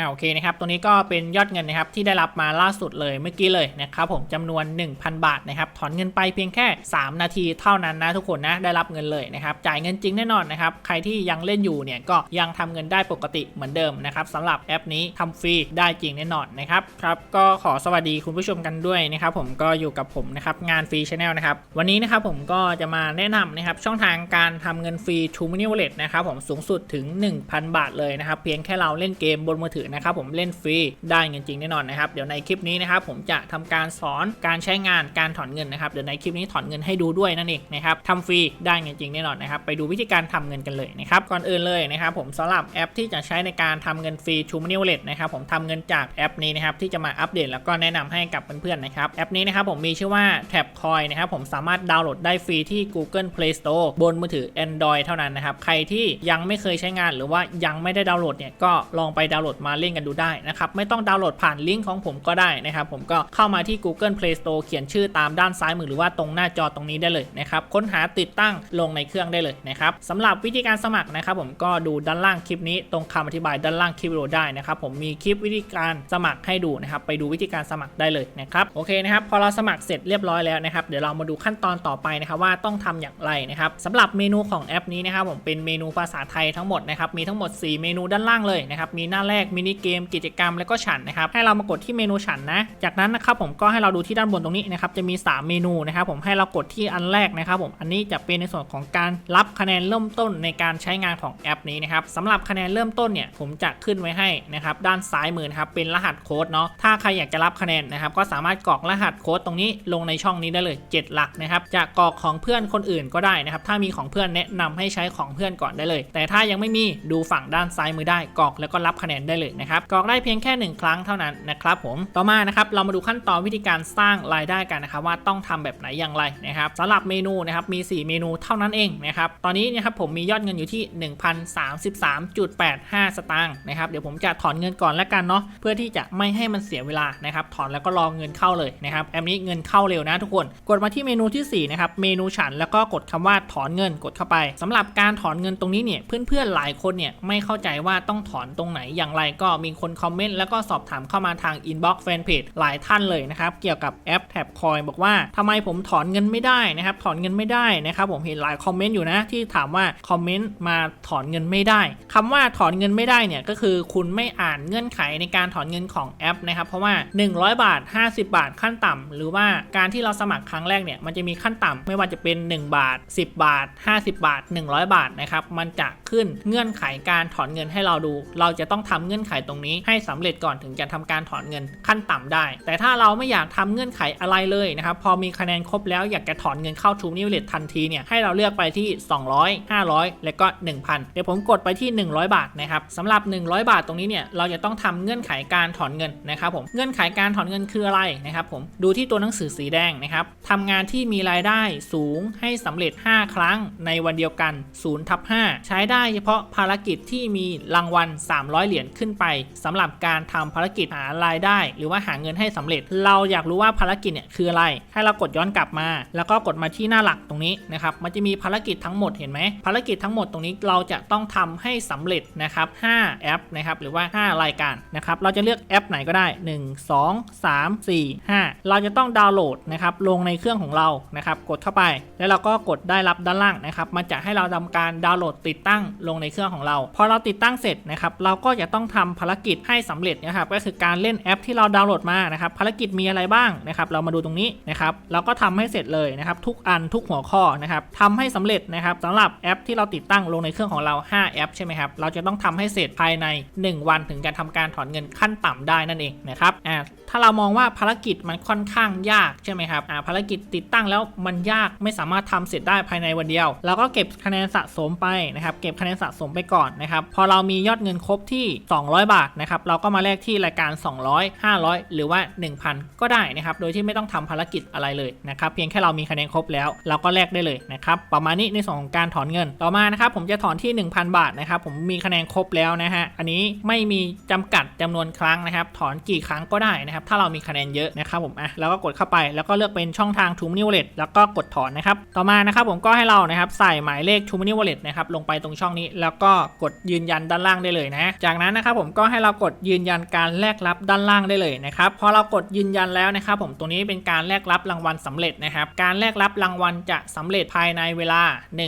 อ่าโอเคนะครับ ตัวนี้ก็เป็นยอดเงินนะครับที่ได้รับมาล่าสุดเลยเมื่อกี้เลยนะครับผมจำนวน 1,000 บาทนะครับถอนเงินไปเพียงแค่ 3 นาทีเท่านั้นนะทุกคนนะได้รับเงินเลยนะครับจ่ายเงินจริงแน่นอนนะครับใครที่ยังเล่นอยู่เนี่ยก็ยังทำเงินได้ปกติเหมือนเดิมนะครับสำหรับแอปนี้ทำฟรีได้จริงแน่นอนนะครับครับก็ขอสวัสดีคุณผู้ชมกันด้วยนะครับผมก็อยู่กับผมนะครับงานฟรีชาแนลนะครับวันนี้นะครับผมก็จะมาแนะนำนะครับช่องทางการทำเงินฟรี True Money Wallet นะครับผมสูงสุดถึง 1,000 บาทเลยนะครับเพียงแค่เราเล่นเกมบนมือถือนะครับผมเล่นฟรีได้เงินจริงแน่นอนนะครับเดี๋ยวในคลิปนี้นะครับผมจะทำการสอนการใช้งานการถอนเงินนะครับเดี๋ยวในคลิปนี้ถอนเงินให้ดูด้วยนั่นเองนะครับทำฟรีได้เงินจริงแน่นอนนะครับไปดูวิธีการทำเงินกันเลยนะครับก่อนอื่นเลยนะครับผมสำหรับแอปที่จะใช้ในการทำเงินฟรี True Money w a l นะครับผมทำเงินจากแอปนี้นะครับที่จะมาอัปเดตแล้วก็แนะนำให้กับเพื่อนๆนะครับแอปนี้นะครับผมมีชื่อว่า Tab Coin นะครับผมสามารถดาวน์โหลดได้ฟรีที่ Google Play Store บนมือถือ Android เท่านั้นนะครับใครที่ยังไม่เคยใช้งานหรือว่ายังไม่ได้ดาวน์โหลดเนี่ยก็ลองไปดาวน์โหลดมาเล่นกันดูได้นะครับไม่ต้องดาวน์โหลดผ่านลิงก์ของผมก็ได้นะครับผมก็เข้ามาที่ Google Play Store เขียนชื่อตามด้านซ้ายมือหรือว่าตรงหน้าจอตรงนี้ได้เลยนะครับค้นหาติดตั้งลงในเครื่องได้เลยนะครับสำหรับวิธีการสมัครนะครับผมก็ดูด้านล่างคลิปนี้ตรงคำอธิบายด้านล่างคลิปวิดีโอได้นะครับผมมีคลิปวิธีการสมัครให้ดูนะครับไปดูวิธีการสมัครได้เลยนะครับโอเคนะครับพอเราสมัครเสร็จเรียบร้อยแล้วนะครับเดี๋ยวเรามาดูขั้นตอนต่อไปนะครับว่าต้องทำอย่างไรนะครับสำหรับเมนูของแอปนี้นะครับผมเป็นเมนูภาษาไทยทั้งหมดนะครับมีทั้งหมด 4 เมนูด้านล่างเลยนะครับมีหน้าแรกมนิเกมกิจกรรมแล้วก็ฉันนะครับให้เรามากดที่เมนูฉันนะ จากนั้นนะครับผมก็ให้เราดูที่ด้านบนตรงนี้นะครับจะมี 3 เมนูนะครับผมให้เรากดที่อันแรกนะครับผมอันนี้จะเป็นในส่วนของการรับคะแนนเริ่มต้นในการใช้งานของแอปนี้นะครับสำหรับคะแนนเริ่มต้นเนี่ยผมจะขึ้นไว้ให้นะครับด้านซ้ายมือนะครับเป็นรหัสโค้ดเนาะถ้าใครอยากจะรับคะแนนนะครับก็สามารถกรอกรหัสโค้ดตรงนี้ลงในช่องนี้ได้เลย 7 หลักนะครับจะกรอกของเพื่อนคนอื่นก็ได้นะครับถ้ามีของเพื่อนแนะนำให้ใช้ของเพื่อนก่อนได้เลย แต่ถ้ายังไม่มีดูฝั่งด้านซ้ายมือได้กรอกแล้วก็รับคะแนนได้เลยนะครับกรอกได้เพียงแค่ 1 ครั้งเท่านั้นนะครับผมต่อมานะครับเรามาดูขั้นตอนวิธีการสร้างรายได้กันนะครับว่าต้องทำแบบไหนอย่างไรนะครับสำหรับเมนูนะครับมี 4 เมนูเท่านั้นเองนะครับตอนนี้นะครับผมมียอดเงินอยู่ที่ 1,033.85 สตางค์นะครับเดี๋ยวผมจะถอนเงินก่อนแล้วกันเนาะเพื่อที่จะไม่ให้มันเสียเวลานะครับถอนแล้วก็รอเงินเข้าเลยนะครับแอปนี้เงินเข้าเร็วนะทุกคน กดมาที่เมนูที่4นะครับเมนูฉันแล้วก็กดคำว่าถอนเงินกดเข้าไปสำหรับการถอนเงินตรงนี้เนี่ยเพื่อนๆหลายคนเนี่ยไม่เข้าใจว่าต้องถอนตรงไหนอย่างไรก็มีคนคอมเมนต์แล้วก็สอบถามเข้ามาทางอินบ็อกซ์แฟนเพจหลายท่านเลยนะครับ เกี่ยวกับแอปแท็บคอยบอกว่าทำไมผมถอนเงินไม่ได้นะครับ ถอนเงินไม่ได้นะครับ ผมเห็นหลายคอมเมนต์อยู่นะที่ถามว่าคอมเมนต์มาถอนเงินไม่ได้คำว่าถอนเงินไม่ได้เนี่ยก็คือคุณไม่อ่านเงื่อนไขในการถอนเงินของแอปนะครับ เพราะว่า 100 บาท 50 บาทขั้นต่ำหรือว่าการที่เราสมัครครั้งแรกเนี่ยมันจะมีขั้นต่ำไม่ว่าจะเป็น 1 บาท 10 บาท 50 บาท 100 บาทนะครับมันจะขึ้นเงื่อนไขการถอนเงินให้เราดู เราจะต้องทำเงื่อนไขตรงนี้ให้สำเร็จก่อนถึงจะทำการถอนเงินขั้นต่ำได้ แต่ถ้าเราไม่อยากทำเงื่อนไขอะไรเลยนะครับพอมีคะแนนครบแล้วอยากจะถอนเงินเข้าทูนิวเลตทันทีเนี่ยให้เราเลือกไปที่ 200 500 และก็ 1,000 เดี๋ยวผมกดไปที่ 100 บาทนะครับสำหรับ 100 บาทตรงนี้เนี่ยเราจะต้องทำเงื่อนไขการถอนเงินนะครับผมเงื่อนไขการถอนเงินคืออะไรนะครับผมดูที่ตัวหนังสือสีแดงนะครับทำงานที่มีรายได้สูงให้สำเร็จ 5 ครั้งในวันเดียวกัน0ทับ5ใช้ได้เฉพาะภารกิจที่มีรางวัล 300 เหรียญขึ้นไปสำหรับการทำภารกิจหารายได้ หรือว่าหาเงินให้สำเร็จ เราอยากรู้ว่าภารกิจเนี่ยคืออะไร ให้เรากดย้อนกลับมา แล้วก็กดมาที่หน้าหลักตรงนี้นะครับมันจะมีภารกิจทั้งหมดเห็นไหมภารกิจทั้งหมดตรงนี้เราจะต้องทำให้สำเร็จนะครับ5แอปนะครับหรือว่า 5 รายการนะครับเราจะเลือกแอปไหนก็ได้ 1 2 3 4 5 เราจะต้องดาวน์โหลดนะครับลงในเครื่องของเรานะครับกดเข้าไป แล้วเราก็กดได้รับด้านล่างนะครับมันจะให้เราทำการดาวน์โหลดติดตั้งลงในเครื่องของเราพอเราติดตั้งเสร็จนะครับเราก็จะต้องทำภารกิจให้สำเร็จนะครับก็คือการเล่นแอปที่เราดาวน์โหลดมานะครับภารกิจมีอะไรบ้างนะครับเรามาดูตรงนี้นะครับเราก็ทำให้เสร็จเลยนะครับทุกอันทุกหัวข้อนะครับทำให้สำเร็จนะครับสำหรับแอปที่เราติดตั้งลงในเครื่องของเรา 5 แอปใช่ไหมครับเราจะต้องทำให้เสร็จภายใน 1 วันถึงจะทำการถอนเงินขั้นต่ำได้นั่นเองนะครับอ่าถ้าเรามองว่าภารกิจมันค่อนข้างยากใช่ไหมครับอ่าภารกิจติดตั้งแล้วมันยากไม่สามารถทำเสร็จได้ภายในวันเดียว เราก็เก็บคะแนนสะสมไปนะครับเก็บคะแนนสะสมไปก่อนนะครับพอเรามียอดเงินครบที่ 200บาทนะครับเราก็มาแลกที่รายการ 200 500 หรือว่า 1,000 ก็ได้นะครับโดยที่ไม่ต้องทำภารกิจอะไรเลยนะครับเพียงแค่เรามีคะแนนครบแล้ว เราก็แลกได้เลยนะครับประมาณนี้ในส่วนของการถอนเงินต่อมานะครับผมจะถอนที่ 1,000 บาทนะครับผมมีคะแนนครบแล้วนะฮะอันนี้ไม่มีจำกัดจำนวนครั้งนะครับถอนกี่ครั้งก็ได้นะครับถ้าเรามีคะแนนเยอะนะครับผมอะแล้วก็กดเข้าไปแล้วก็เลือกเป็นช่องทาง t ูมินิวเลตแล้วก็กดถอนนะครับต่อมานะครับผมก็ให้เรานะครับใส่หมายเลข t ูมินิวเลตนะครับลงไปตรงช่ององนี้แล้วก็กดยืนยันด้านล่างได้เลยนะ จากนั้นนะครับผมก็ให้เรากดยืนยันการแลกรับด้านล่างได้เลยนะครับพอเรากดยืนยันแล้วนะครับผมตรงนี้เป็นการแลกรับรางวัลสำเร็จนะครับการแลกรับรางวัลจะสำเร็จภายในเวลา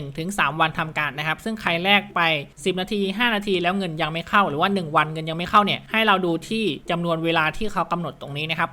1-3 วันทำการนะครับ ซึ่งใครแลกไป 10 นาที 5 นาที แล้วเงินยังไม่เข้าหรือว่า 1 วันเงินยังไม่เข้าเนี่ยให้เราดูที่จำนวนเวลาที่เขากำหนดตรงนี้นะครับ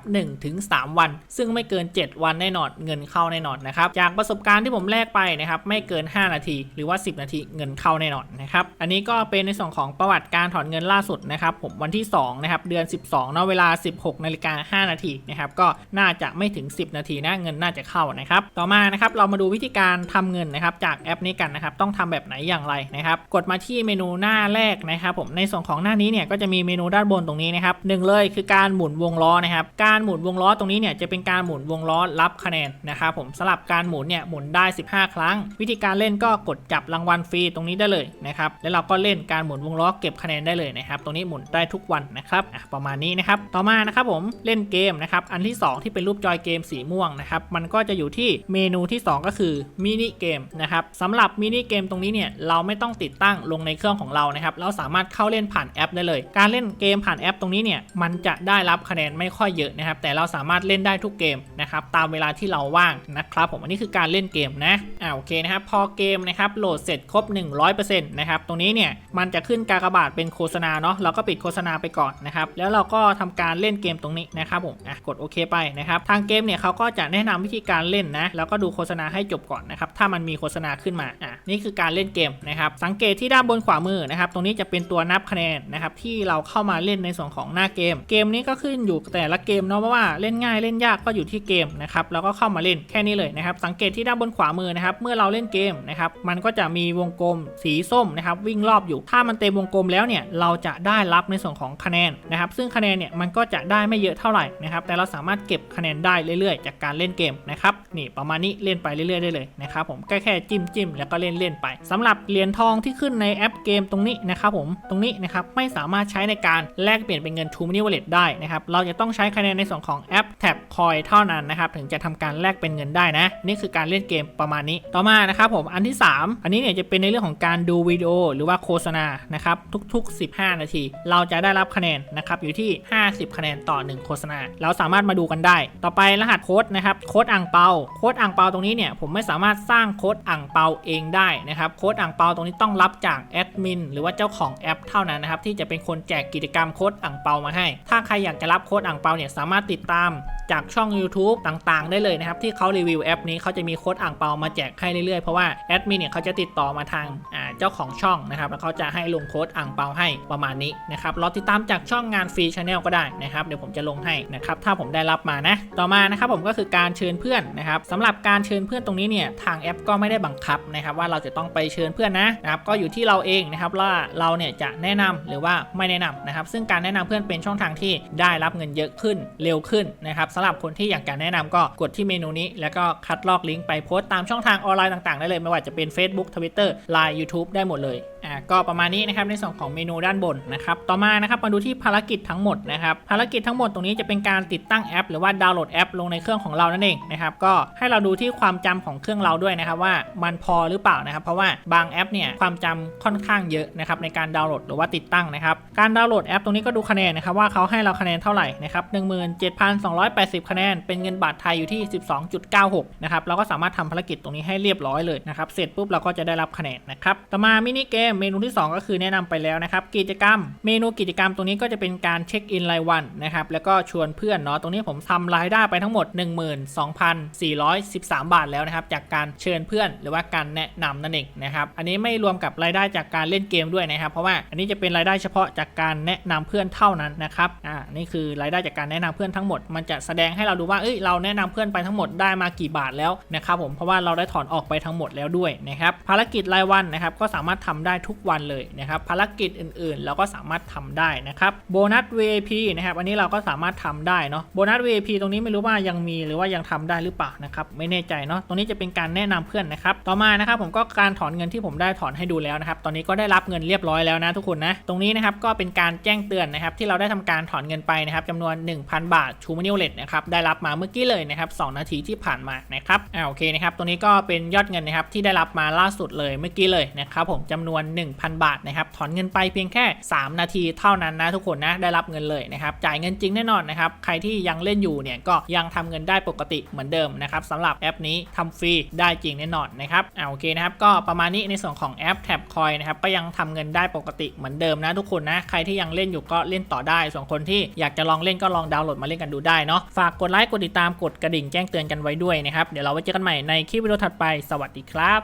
1-3 วัน ซึ่งไม่เกิน 7 วันแน่นอนเงินเข้าแน่นอนนะครับจากประสบการณ์ที่ผมแลกไปนะครับไม่เกิน 5 นาที หรือว่า 10 นาทีเงินเข้าแน่นอนนะครับอันนี้ก็เป็นในส่วนของประวัติการถอนเงินล่าสุดนะครับผมวันที่2นะครับเดือน 12เนาะเวลา 16นาฬิกา5นาทีนะครับก็น่าจะไม่ถึง 10 นาทีนะเงินน่าจะเข้านะครับต่อมานะครับเรามาดูวิธีการทำเงินนะครับจากแอปนี้กันนะครับต้องทำแบบไหนอย่างไรนะครับกดมาที่เมนูหน้าแรกนะครับผมในส่วนของหน้านี้เนี่ยก็จะมีเมนูด้านบนตรงนี้นะครับหนึ่งเลยคือการหมุนวงล้อนะครับการหมุนวงล้อตรงนี้เนี่ยจะเป็นการหมุนวงล้อรับคะแนนนะครับผมสลับการหมุนเนี่ยหมุนได้ 15 ครั้ง วิธีการเล่นก็กดจับรางวัลฟรีตรงนี้ได้เลยนะครับแล้วเราก็เล่นการหมุนวงล้อเก็บคะแนนได้เลยนะครับตรงนี้หมุนได้ทุกวันนะครับอะประมาณนี้นะครับ ต่อมานะครับผมเล่นเกมนะครับ อันที่ 2 ที่เป็นรูปจอยเกมสีม่วงนะครับ มันก็จะอยู่ที่เมนูที่ 2 ก็คือมินิเกมนะครับสำหรับมินิเกมตรงนี้เนี่ยเราไม่ต้องติดตั้งลงในเครื่องของเรานะครับ เราสามารถเข้าเล่นผ่านแอปได้เลย การเล่นเกมผ่านแอปตรงนี้เนี่ยมันจะได้รับคะแนนไม่ค่อยเยอะนะครับ แต่เราสามารถเล่นได้ทุกเกมนะครับตามเวลาที่เราว่างนะครับ ผมอันนี้คือการเล่นเกมนะอ่าโอเคนะครับพอเกมนะครับโหลดเสร็จครบ 100%นะครับตรงนี้เนี่ยมันจะขึ้นกากบาทเป็นโฆษณาเนาะเราราก็ปิดโฆษณาไปก่อนนะครับแล้วเราก็ทำการเล่นเกมตรงนี้นะครับผมอะกดโอเคไปนะครับทางเกมเนี่ยเขาก็จะแนะนำวิธีการเล่นนะแล้วก็ดูโฆษณาให้จบก่อนนะครับถ้ามันมีโฆษณาขึ้นมาอะนี่คือการเล่นเกมนะครับสังเกตที่ด้านบนขวามือนะครับตรงนี้จะเป็นตัวนับคะแนนนะครับที่เราเข้ามาเล่นในส่วนของหน้าเกม เกมนี้ก็ขึ้นอยู่แต่ละเกมเนาะเพราะว่าเล่นง่ายเล่นยากก็อยู่ที่เกมนะครับแล้วก็เข้ามาเล่นแค่นี้เลยนะครับสังเกตที่ด้านบนขวามือนะครับเมื่อเราเล่นเกมนะครับมันก็จะมีวงกลมสีส้มนะครับวิ่งรอบอยู่ถ้ามันเต็มวงกลมแล้วเนี่ยเราจะได้รับในส่วนของคะแนนนะครับซึ่งคะแนนเนี่ยมันก็จะได้ไม่เยอะเท่าไหร่นะครับแต่เราสามารถเก็บคะแนนได้เรื่อยๆ จากการเล่นเกมนะครับนี่ประมาณนี้เล่นไปเรื่อยๆได้เลยนะครับผมแค่แค่จิ้มจิ้มแล้วก็เล่นเล่นไปสำหรับเหรียญทองที่ขึ้นในแอปเกมตรงนี้นะครับผมตรงนี้นะครับไม่สามารถใช้ในการแลกเปลี่ยนเป็นเงิน True Money Wallet ได้นะครับเราจะต้องใช้คะแนนในส่วนของแอปแท็บคอยเท่านั้นนะครับถึงจะทำการแลกเป็นเงินได้นะ นี่คือการเล่นเกมประมาณนี้ต่อมานะครับผมอันที่ 3 อันนี้เนี่ยจะเป็นในเรื่องของการดูวิดีโอหรือว่าโฆษณานะครับทุก ๆ 15 นาทีเราจะได้รับคะแนนนะครับอยู่ที่ 50 คะแนนต่อ 1 โฆษณา เราสามารถมาดูกันได้ ต่อไปรหัสโค้ดนะครับโค้ดอ่างเปาโค้ดอ่างเปาตรงนี้เนี่ยผมไม่สามารถสร้างโค้ดอ่างเปาเองได้นะครับโค้ดอ่างเปาตรงนี้ต้องรับจากแอดมินหรือว่าเจ้าของแอปเท่านั้นนะครับที่จะเป็นคนแจกกิจกรรมโค้ดอ่างเปามาให้ ถ้าใครอยากจะรับโค้ดอ่างเปาเนี่ยสามารถติดตามจากช่อง YouTube ต่างๆ ได้เลยนะครับ ที่เขารีวิวแอปนี้เขาจะมีโค้ดอ่างเปามาแจกให้เรื่อยๆ เพราะว่าแอดมินเนี่ยเขาจะติดต่อมาทางอ่า เจ้าของช่องนะครับแล้วเขาจะให้ลงโค้ดอ่างเปาให้ประมาณนี้นะครับรอติดตามจากช่องงานฟรีชาแนลก็ได้นะครับเดี๋ยวผมจะลงให้นะครับถ้าผมได้รับมานะต่อมานะครับผมก็คือการเชิญเพื่อนนะครับสำหรับการเชิญเพื่อนตรงนี้เนี่ยทางแอปก็ไม่ได้บังคับนะครับว่าเราจะต้องไปเชิญเพื่อนนะนะครับก็อยู่ที่เราเองนะครับว่าเราเนี่ยจะแนะนำหรือว่าไม่แนะนำนะครับซึ่งการแนะนำเพื่อนเป็นช่องทางที่ได้รับเงินเยอะขึ้นเร็วขึ้นนะครับสำหรับคนที่อยากจะแนะนำก็กดที่เมนูนี้ แล้วก็คัดลอกลิงก์ไปโพสต์ตามช่องทางออนไลน์ต่างๆได้เลยไม่ว่าจะเป็น Facebook Twitter Line YouTube ได้หมดเลยอ่าก็ประมาณนี้นะครับในส่วนของเมนูด้านบนนะครับต่อมานะครับมาดูที่ภารกิจทั้งหมดนะครับภารกิจทั้งหมดตรงนี้จะเป็นการติดตั้งแอป หรือว่าดาวน์โหลดแอป ลงในเครื่องของเรานั่นเองนะครับก็ให้เราดูที่ความจำของเครื่องเราด้วยนะครับว่ามันพอหรือเปล่านะครับ เพราะว่าบางแอปเนี่ยความจำค่อนข้างเยอะนะครับในการดาวน์โหลดหรือว่าติดตั้งนะครับการดาวน์โหลดแอปตรงนี้ก็ดูคะแนนนะครับว่าเขาให้เราคะแนนเท่าไหร่นะครับ17,280 คะแนน เป็นเงินบาทไทยอยู่ที่ 12.96 นะครับเราก็สามารถทำภารกิจตรงนี้ให้เรียบร้อยเลยนะครับเสร็จปุ๊บเราก็จะได้รับคะแนนนะครับต่อมามินิเกมเมนูที่ 2 ก็คือแนะนำไปแล้วนะครับ กิจกรรม เมนูกิจกรรมตรงนี้ก็จะเป็นการเช็คอินรายวันนะครับ แล้วก็ชวนเพื่อนเนาะตรงนี้ผมทำรายได้ไปทั้งหมด 12,413 บาทแล้วนะครับ จากการเชิญเพื่อนหรือว่าการแนะนำนั่นเองนะครับ อันนี้ไม่รวมกับรายได้จากการเล่นเกมด้วยนะครับ เพราะว่าอันนี้จะเป็นรายได้เฉพาะจากการแนะนำเพื่อนเท่านั้นนะครับอ่านี่คือรายได้จากการแนะนำเพื่อนทั้งหมด มันจะแสดงให้เราดูว่าเอ้ยเราแนะนำเพื่อนไปทั้งหมดได้มากี่บาทแล้วนะครับผมเพราะว่าเราได้ถอนออกไปทั้งหมดแล้วด้วยนะครับภารกิจรายวันนะครับก็สามารถทำได้ทุกวันเลยนะครับภารกิจอื่นๆ เราก็สามารถทำได้นะครับโบนัส VIP นะครับอันนี้เราก็สามารถทำได้เนาะโบนัส VIP ตรงนี้ไม่รู้ว่ายังมีหรือว่ายังทำได้หรือเปล่านะครับไม่แน่ใจเนาะตรงนี้จะเป็นการแนะนำเพื่อนนะครับต่อมานะครับผมก็การถอนเงินที่ผมได้ถอนให้ดูแล้วนะครับตอนนี้ก็ได้รับเงินเรียบร้อยแล้วนะทุกคนนะตรงนี้นะครับก็เป็นการแจ้งเตือนนะครับที่เราได้ทำการถอนเงินไปนะครับจำนวน 1,000 บาทชูมานิวเลตนะครับได้รับมาเมื่อกี้เลยนะครับ2นาทีที่ผ่านมานะครับอ่าโอเคนะครับตรงนี้ก็เป็นยอดเงินนะครับที่ได้รับมาล่าสุดเลยเมื่อกี้เลยนะครับครับผมจำนวน 1,000 บาทนะครับถอนเงินไปเพียงแค่ 3 นาทีเท่านั้นนะทุกคนนะได้รับเงินเลยนะครับจ่ายเงินจริงแน่นอนนะครับใครที่ยังเล่นอยู่เนี่ยก็ยังทำเงินได้ปกติเหมือนเดิมนะครับสำหรับแอปนี้ทำฟรีได้จริงแน่นอนนะครับอ่าโอเคนะครับก็ประมาณนี้ในส่วนของแอปแท็บคอยนะครับก็ยังทำเงินได้ปกติเหมือนเดิมนะทุกคนนะใครที่ยังเล่นอยู่ก็เล่นต่อได้ ส่วนคนที่อยากจะลองเล่นก็ลองดาวน์โหลดมาเล่นกันดูได้เนาะฝากกดไลค์กดติดตามกดกระดิ่งแจ้งเตือนกันไว้ด้วยนะครับเดี๋ยวเราไว้เจอกันใหม่ในคลิปวิดีโอถัดไปสวัสดีครับ